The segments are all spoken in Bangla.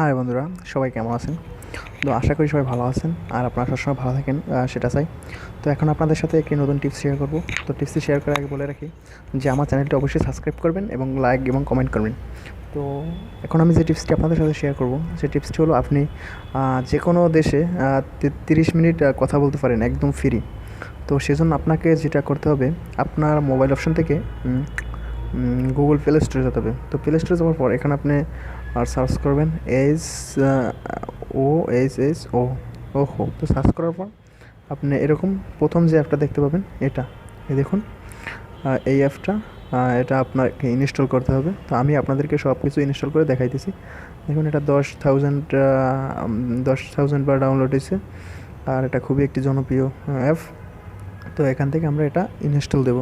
হাই বন্ধুরা, সবাই কেমন আছেন? তো আশা করি সবাই ভালো আছেন, আর আপনারা সবসময় ভালো থাকেন সেটা চাই। তো এখন আপনাদের সাথে একটি নতুন টিপস শেয়ার করব। তো টিপসটি শেয়ার করার আগে বলে রাখি যে, আমার চ্যানেলটি অবশ্যই সাবস্ক্রাইব করবেন এবং লাইক এবং কমেন্ট করবেন। তো এখন আমি যে টিপসটি আপনাদের সাথে শেয়ার করব সেই টিপসটি হলো আপনি যে কোনো দেশে তিরিশ মিনিট কথা বলতে পারেন একদম ফ্রি তো সেজন্য আপনাকে যেটা করতে হবে, আপনার মোবাইল অপশন থেকে গুগল প্লে স্টোরে যেতে হবে। তো প্লে স্টোরে যাওয়ার পর এখানে আপনি আর সার্চ করবেন H O H O O হো তো সার্চ করার পর আপনি এরকম প্রথম যে অ্যাপটা দেখতে পাবেন, এটা। এই দেখুন এই অ্যাপটা এটা আপনাকে ইনস্টল করতে হবে। তো আমি আপনাদেরকে সব কিছু ইনস্টল করে দেখাইতেছি। দেখুন, এটা দশ থাউজেন্ড দশ থাউজেন্ড বার ডাউনলোড হয়েছে আর এটা খুবই একটি জনপ্রিয় অ্যাপ তো এখান থেকে আমরা এটা ইনস্টল দেব।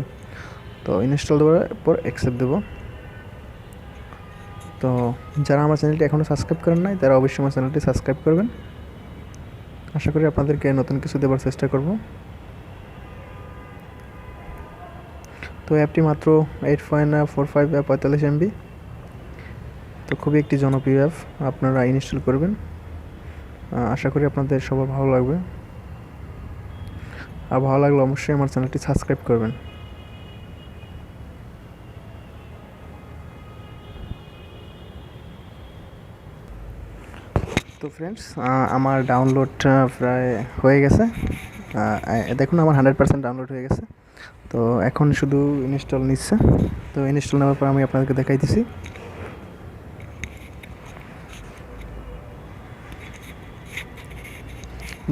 তো ইনস্টল দেওয়ার পর অ্যাকসেপ্ট দেবো। তো যারা আমার চ্যানেলটি এখনও সাবস্ক্রাইব করেন নাই, তারা অবশ্যই আমার চ্যানেলটি সাবস্ক্রাইব করবেন। আশা করি আপনাদেরকে নতুন কিছু দেওয়ার চেষ্টা করব। তো অ্যাপটি মাত্র এইট পয়েন্ট ফোর ফাইভ পঁয়তাল্লিশ এমবি। তো খুবই একটি জনপ্রিয় অ্যাপ, আপনারা ইনস্টল করবেন। আশা করি আপনাদের সবার ভালো লাগবে। আর ভালো লাগলে অবশ্যই আমার চ্যানেলটি সাবস্ক্রাইব করবেন। ফ্রেন্ডস আমার ডাউনলোড প্রায় হয়ে গেছে। দেখুন, আমার হান্ড্রেড পার্সেন্ট ডাউনলোড হয়ে গেছে। তো এখন শুধু ইনস্টল নিচ্ছে। তো ইনস্টল নেওয়ার পর আমি আপনাদেরকে দেখাই দিছি।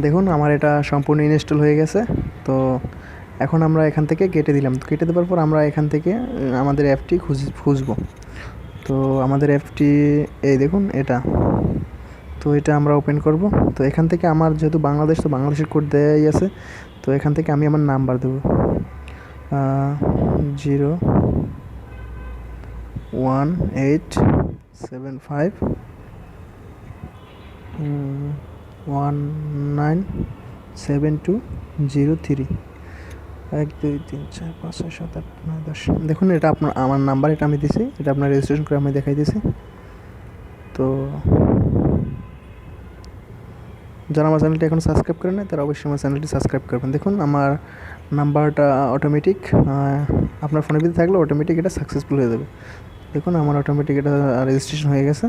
দেখুন, আমার এটা সম্পূর্ণ ইনস্টল হয়ে গেছে। তো এখন আমরা এখান থেকে কেটে দিলাম। তো কেটে দেওয়ার পর আমরা এখান থেকে আমাদের অ্যাপটি খুঁজ, খুঁজবো। তো আমাদের অ্যাপটি এই দেখুন, এটা। তো এটা আমরা ওপেন করব। তো এখান থেকে আমার যেহেতু বাংলাদেশ, তো বাংলাদেশের কোড দেওয়াই আছে। তো এখান থেকে আমি আমার নাম্বার দেবো। Zero one eight seven five one nine seven two zero three এক, দুই, তিন, চার, পাঁচ, ছয়, সাত, আট, নয়, দশ। দেখুন, এটা আপনার, আমার নাম্বার এটা আমি দিছি। এটা আপনার রেজিস্ট্রেশন করে আমি দেখাই দিছি। তো যারা আমার চ্যানেলটি এখন সাবস্ক্রাইব করে নেয় তারা অবশ্যই আমার চ্যানেলটি সাবস্ক্রাইব করবেন। দেখুন, আমার নাম্বারটা অটোমেটিক আপনার ফোনের ভিতরে থাকলে অটোমেটিক এটা সাকসেসফুল হয়ে যাবে। দেখুন, আমার অটোমেটিক এটা রেজিস্ট্রেশন হয়ে গেছে।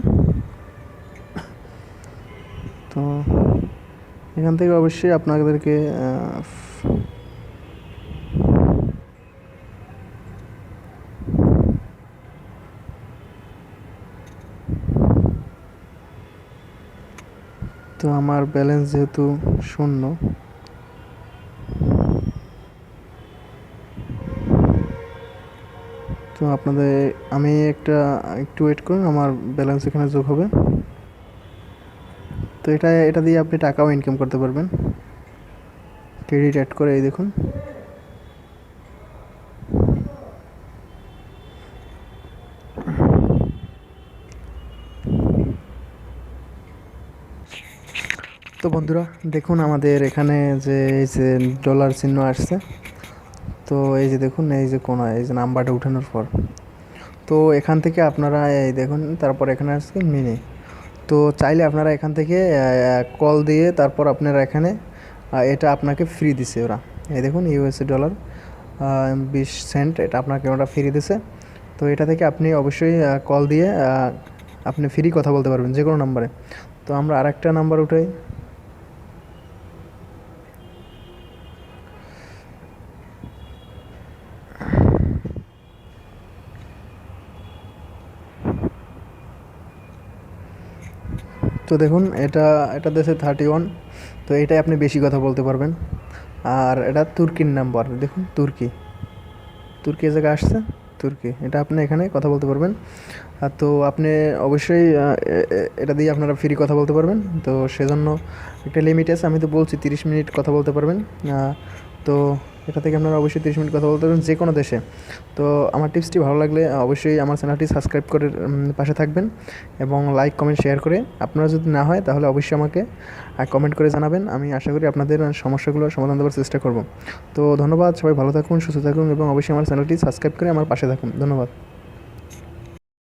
তো এখান থেকে অবশ্যই আপনাদেরকে তো আমার ব্যালেন্স যেহেতু শূন্য, তো আপনাদের, আমি একটা, একটু ওয়েট করুন, আমার ব্যালেন্স এখানে যোগ হবে। তো এটা এটা দিয়ে আপনি টাকাও ইনকাম করতে পারবেন। ক্রেডিট অ্যাড করে এই দেখুন। তো বন্ধুরা, দেখুন আমাদের এখানে যে এই যে ডলার চিহ্ন আসছে, তো এই যে দেখুন, এই যে কোনা, এই যে নাম্বারটা উঠানোর পর। তো এখান থেকে আপনারা এই দেখুন, তারপর এখানে আসছে মিনি তো চাইলে আপনারা এখান থেকে কল দিয়ে তারপর আপনারা এখানে এটা আপনাকে ফ্রি দিছে ওরা। এই দেখুন ইউএসএ ডলার বিশ সেন্ট এটা আপনাকে ওরা ফ্রি দিছে। তো এটা থেকে আপনি অবশ্যই কল দিয়ে আপনি ফ্রি কথা বলতে পারবেন যে কোনো নাম্বারে তো আমরা আরেকটা নাম্বার উঠাই। তো দেখুন, এটা এটা দেশে থার্টি ওয়ান তো এটাই আপনি বেশি কথা বলতে পারবেন। আর এটা তুর্কির নাম্বার দেখুন, তুর্কি। তুর্কি এ জায়গায় আসছে, তুর্কি। এটা আপনি এখানে কথা বলতে পারবেন। তো আপনি অবশ্যই এটা দিয়ে আপনারা ফ্রি কথা বলতে পারবেন। তো সেজন্য একটা লিমিট আছে, আমি তো বলছি, তিরিশ মিনিট কথা বলতে পারবেন। তো এটা থেকে আপনারা অবশ্যই তিরিশ মিনিট কথা বলতে পারবেন যে কোনো দেশে। তো আমার টিপসটি ভালো লাগলে অবশ্যই আমার চ্যানেলটি সাবস্ক্রাইব করে পাশে থাকবেন এবং লাইক, কমেন্ট, শেয়ার করে আপনারা যদি না হয় তাহলে অবশ্যই আমাকে কমেন্ট করে জানাবেন। আমি আশা করি আপনাদের সমস্যাগুলোর সমাধান দেওয়ার চেষ্টা করব। তো ধন্যবাদ, সবাই ভালো থাকুন, সুস্থ থাকুন এবং অবশ্যই আমার চ্যানেলটি সাবস্ক্রাইব করে আমার পাশে থাকুন। ধন্যবাদ।